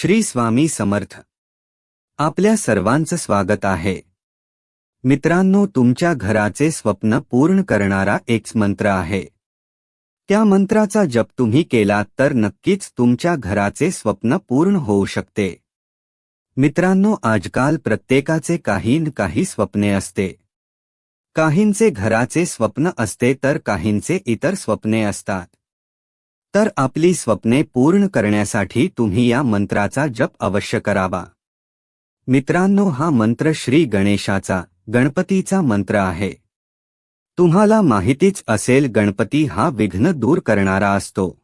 श्री स्वामी समर्थ. आपल्या सर्वांचं स्वागत आहे. मित्रांनो तुमच्या घराचे स्वप्न पूर्ण करणारा एक मंत्र आहे. त्या मंत्राचा जप तुम्ही केलात तर नक्कीच तुमच्या घराचे स्वप्न पूर्ण होऊ शकते. मित्रांनो आजकाल प्रत्येकाचे काही न काही स्वप्ने असते. काहींचे घराचे स्वप्न असते तर काहींचे इतर स्वप्ने असतात. तर आपली स्वप्ने पूर्ण करण्यासाठी तुम्ही या मंत्राचा जप अवश्य करावा. मित्रांनो हा मंत्र श्री गणेशाचा गणपतीचा मंत्र आहे. तुम्हाला माहितीच असेल गणपती हा विघ्न दूर करणारा असतो.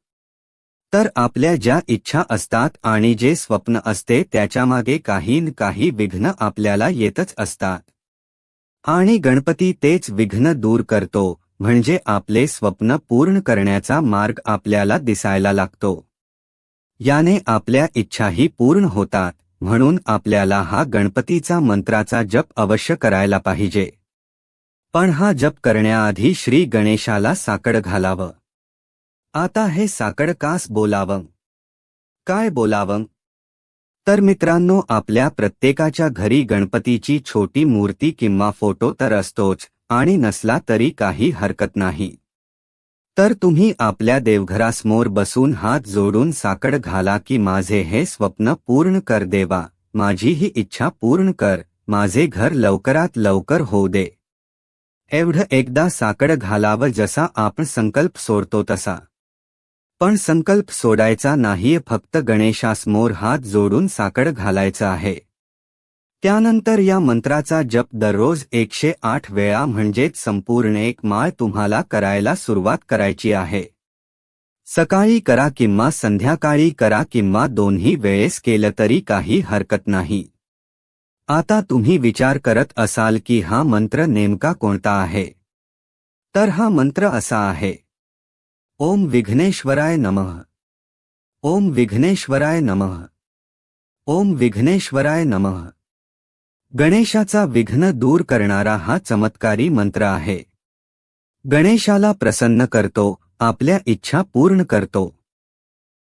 तर आपल्या ज्या इच्छा असतात आणि जे स्वप्न असते त्याच्यामागे काही न काही विघ्न आपल्याला येतच असतात. आणि गणपती तेच विघ्न दूर करतो म्हणजे आपले स्वप्न पूर्ण करण्याचा मार्ग आपल्याला दिसायला लागतो. याने आपल्या इच्छाही पूर्ण होतात म्हणून आपल्याला हा गणपतीचा मंत्राचा जप अवश्य करायला पाहिजे. पण हा जप करण्याआधी श्री गणेशाला साकड घालावं. आता हे साकड कास बोलावं? काय बोलावं? तर मित्रांनो आपल्या प्रत्येकाच्या घरी गणपतीची छोटी मूर्ती किंवा फोटो तर असतोच आणि नसला तरी काही हरकत नाही. तर तुम्ही आपल्या देवघरासमोर बसून हात जोडून साकड घाला की माझे हे स्वप्न पूर्ण कर देवा. माझी ही इच्छा पूर्ण कर. माझे घर लवकरात लवकर होऊ दे. एवढं एकदा साकड घालावं जसा आपण संकल्प सोडतो तसा. पण संकल्प सोडायचा नाहीये फक्त गणेशासमोर हात जोडून साकड घालायचा आहे. त्यानंतर या मंत्राचा जप दररोज एकशे आठ वेळा म्हणजेच संपूर्ण एक माळ तुम्हाला करायला सुरुवात करायची आहे. सकाळी करा किंवा संध्याकाळी करा किंवा दोन्ही वेळेस केलं तरी काही हरकत नाही. आता तुम्ही विचार करत असाल की हा मंत्र नेमका कोणता आहे? तर हा मंत्र असा आहे. ओम विघ्नेश्वराय नमः. ओम विघ्नेश्वराय नमः. ओम विघ्नेश्वराय नमः. गणेशाचा विघ्न दूर करणारा हा चमत्कारी मंत्र आहे. गणेशाला प्रसन्न करतो आपल्या इच्छा पूर्ण करतो.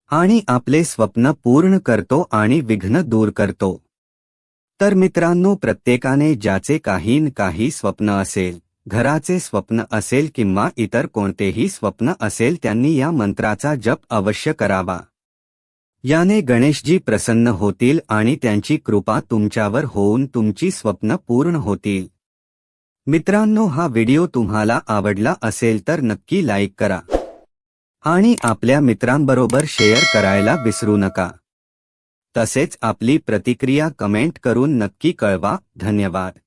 आणि आपले स्वप्न पूर्ण करतो आणि विघ्न दूर करतो. तर मित्रांनो प्रत्येकाने ज्याचे काही न काही स्वप्न असेल घराचे स्वप्न असेल किंवा इतर कोणतेही स्वप्न असेल त्यांनी या मंत्राचा जप अवश्य करावा. याने गणेशजी प्रसन्न होतील आणि त्यांची कृपा तुमच्यावर होऊन तुमची स्वप्न पूर्ण होतील. मित्रांनो हा व्हिडिओ तुम्हाला आवडला असेल तर नक्की लाईक करा. आणि आपल्या मित्रांबरोबर शेअर करायला विसरू नका. तसेच आपली प्रतिक्रिया कमेंट करून नक्की कळवा. धन्यवाद.